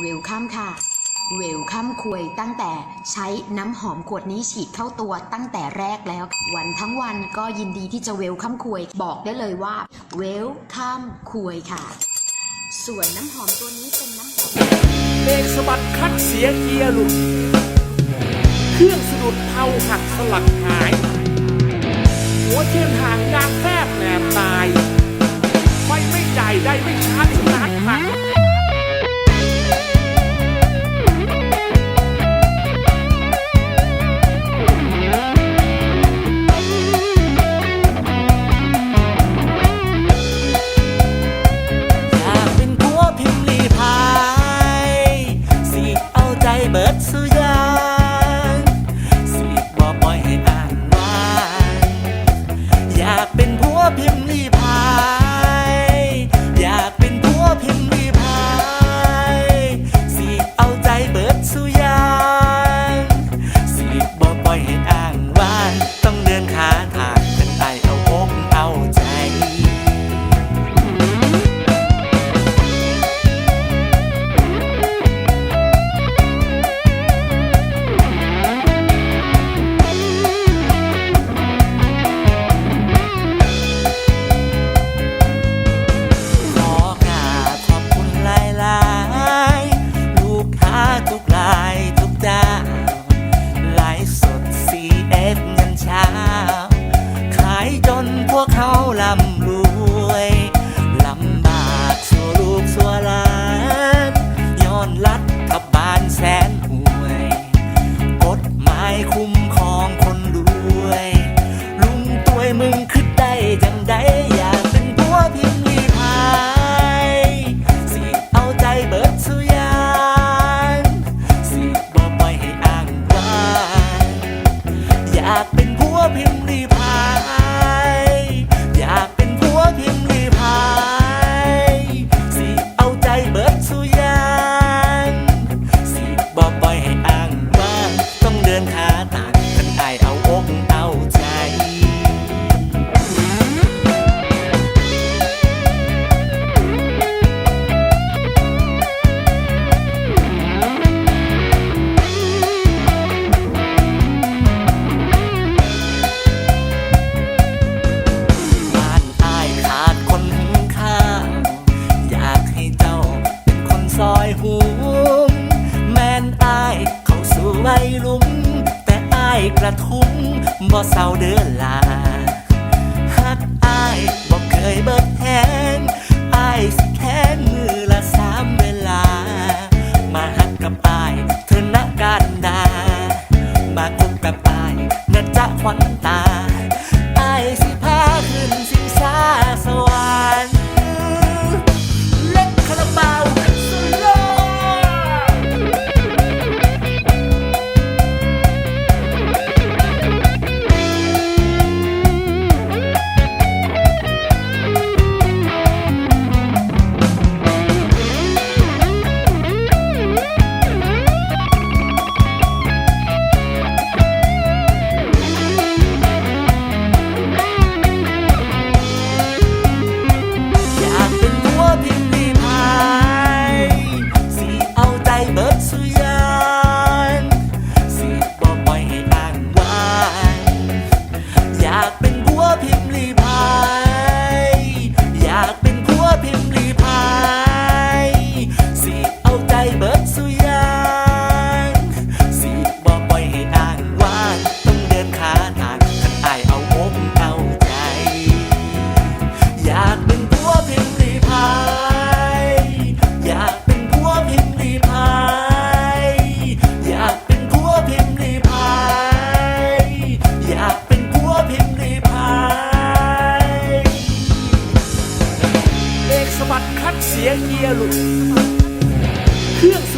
เวลคัมค่ะ เวลคัมคุยตั้งแต่ใช้น้ำหอมขวดนี้ฉีดเข้าตัวตั้งแต่แรกแล้ว วันทั้งวันก็ยินดีที่จะเวลคัมคุยบอกได้เลยว่าเวลคัมคุยค่ะ ส่วนน้ำหอมตัวนี้เป็นน้ำหอมเมฆสบัดคัดเสียเกียร์หลุดเครื่องสะดุดเทาหักสลักหาย หัวเทียนหางยางแทบแหลมตาย ไฟไม่ใจได้ไม่ช้าที่นักหัก สิบ่ปล่อยให้อ่านว่าอยากเป็นผัวพิมพ์รีบ จนพวกเขาลำร กระทุ้งบ่เศร้าเดือลาหักอายบ่เคยเบิดแทงอาย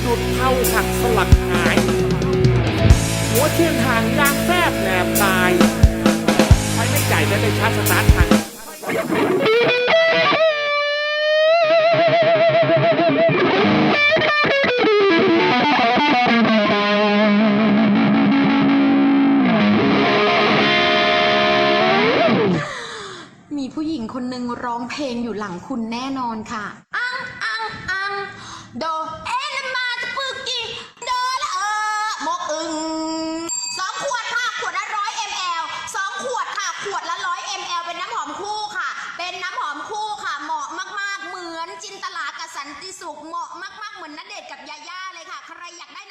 จุดเท่าหักสลักหาย หัวเชื่อนทางยางแทบแหนบตายไช้ไม่ไก่ได้ไปชาร์จสตาร์ททางมีผู้หญิงคนหนึ่งร้องเพลงอยู่หลังคุณแน่นอนค่ะ อัง อัง อัง โด นุกเหมาะมากๆเหมือนนัดเดทกับยาย่าเลยค่ะ ใครอยากได้